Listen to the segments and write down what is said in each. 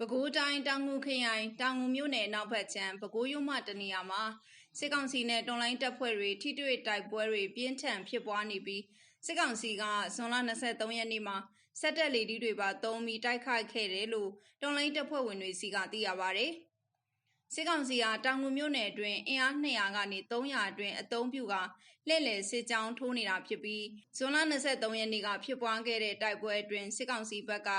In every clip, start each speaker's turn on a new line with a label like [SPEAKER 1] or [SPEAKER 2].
[SPEAKER 1] တောင်ငူခရိုင်တောင်ငူမြို့နယ်အနောက်ဘက်ခြမ်းပဲခူးရိုးမတနေရာမှာစစ်ကောင်စီနဲ့တွန်လိုင်းတပ်ဖွဲ့တွေထိတွေ့တိုက်ပွဲတွေပြင်းထန်ဖြစ်ပွားနေပြီးစစ်ကောင်စီကဇွန်လ23ရက်နေ့မှာစက်တက်လေဒီတွေပါတုံးပြီးတိုက်ခိုက်ခဲ့တယ်လို့တွန်လိုင်းတပ်ဖွဲ့ဝင်တွေစီကသိရပါဗျ။ စစ်ကောင်စီဟာတောင်ငူမြို့နယ်အတွင်းအင်အား200ကနေ300အတွင်းအုံပြုကလှည့်လည်စစ်ကြောင်းထိုးနေတာဖြစ်ပြီးဇွန်လ23ရက်နေ့ကဖြစ်ပွားခဲ့တဲ့တိုက်ပွဲအတွင်းစစ်ကောင်စီဘက်က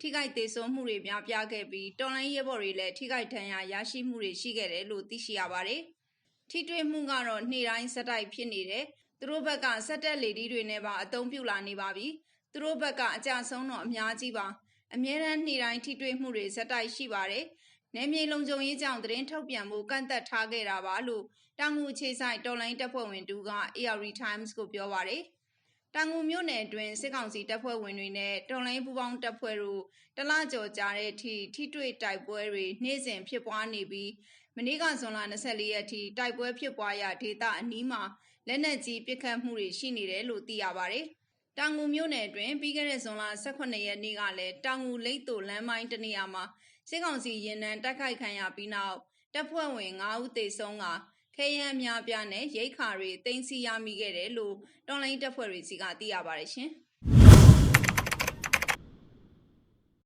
[SPEAKER 1] ထိခိုက်ဒေဆုံးမှုတွေများပြားခဲ့ပြီးတော်လိုင်းရဲဘော်တွေလည်းထိခိုက်ဒဏ်ရာရရှိမှုတွေရှိခဲ့တယ်လို့သိရှိရပါတယ်။ထိတွေ့မှုကတော့နေ့တိုင်းစက်တိုက်ဖြစ်နေတယ်။သူတို့ဘက်ကစက်တက်လေဒီတွေနဲ့ပါအုံပြုလာနေပါပြီ။သူတို့ဘက်ကအကြဆုံးတော့အများကြီးပါ။အမြဲတမ်းနေ့တိုင်းထိတွေ့မှုတွေစက်တိုက်ရှိပါတယ်။ နယ်မြေလုံခြုံရေးကြောင့်သတင်းထုတ်ပြန်မှုကန့်သက်ထားခဲ့တာပါလို့တောင်ငူခြေဆိုင်တော်လိုင်းတပ်ဖွဲ့ဝင်တူက AR Times ကိုပြောပါတယ်။တောင်ငူမြို့နယ်အတွင်းစစ်ကောင်စီတပ်ဖွဲ့ဝင်တွေနဲ့တော်လိုင်းပူပေါင်းတပ်ဖွဲ့တို့တလကြော်ကြာတဲ့အထိထိတွေ့တိုက်ပွဲတွေနေ့စဉ်ဖြစ်ပွားနေပြီးမနေ့ကဇွန်လ24ရက်ထိတိုက်ပွဲဖြစ်ပွားရာဒေသအနီးမှာလက်နက်ကြီးပစ်ခတ်မှုတွေရှိနေတယ်လို့သိရပါတယ်။တောင်ငူမြို့နယ်အတွင်းပြီးခဲ့တဲ့ဇွန်လ18ရက်နေ့ကလည်းတောင်ငူလိတ်တူလမ်းမိုင်းတနေရာမှာ စစ်ကောင်စီရင်နှံတိုက်ခိုက်ခံရပြီးနောက်တပ်ဖွဲ့ဝင်9ဦးသေဆုံးကခဲယမ်းအများပြားနဲ့ရိတ်ခါတွေတင်စီရမိခဲ့တယ်လို့တော်လိုင်းတပ်ဖွဲ့တွေစီကသိရပါတယ်ရှင်။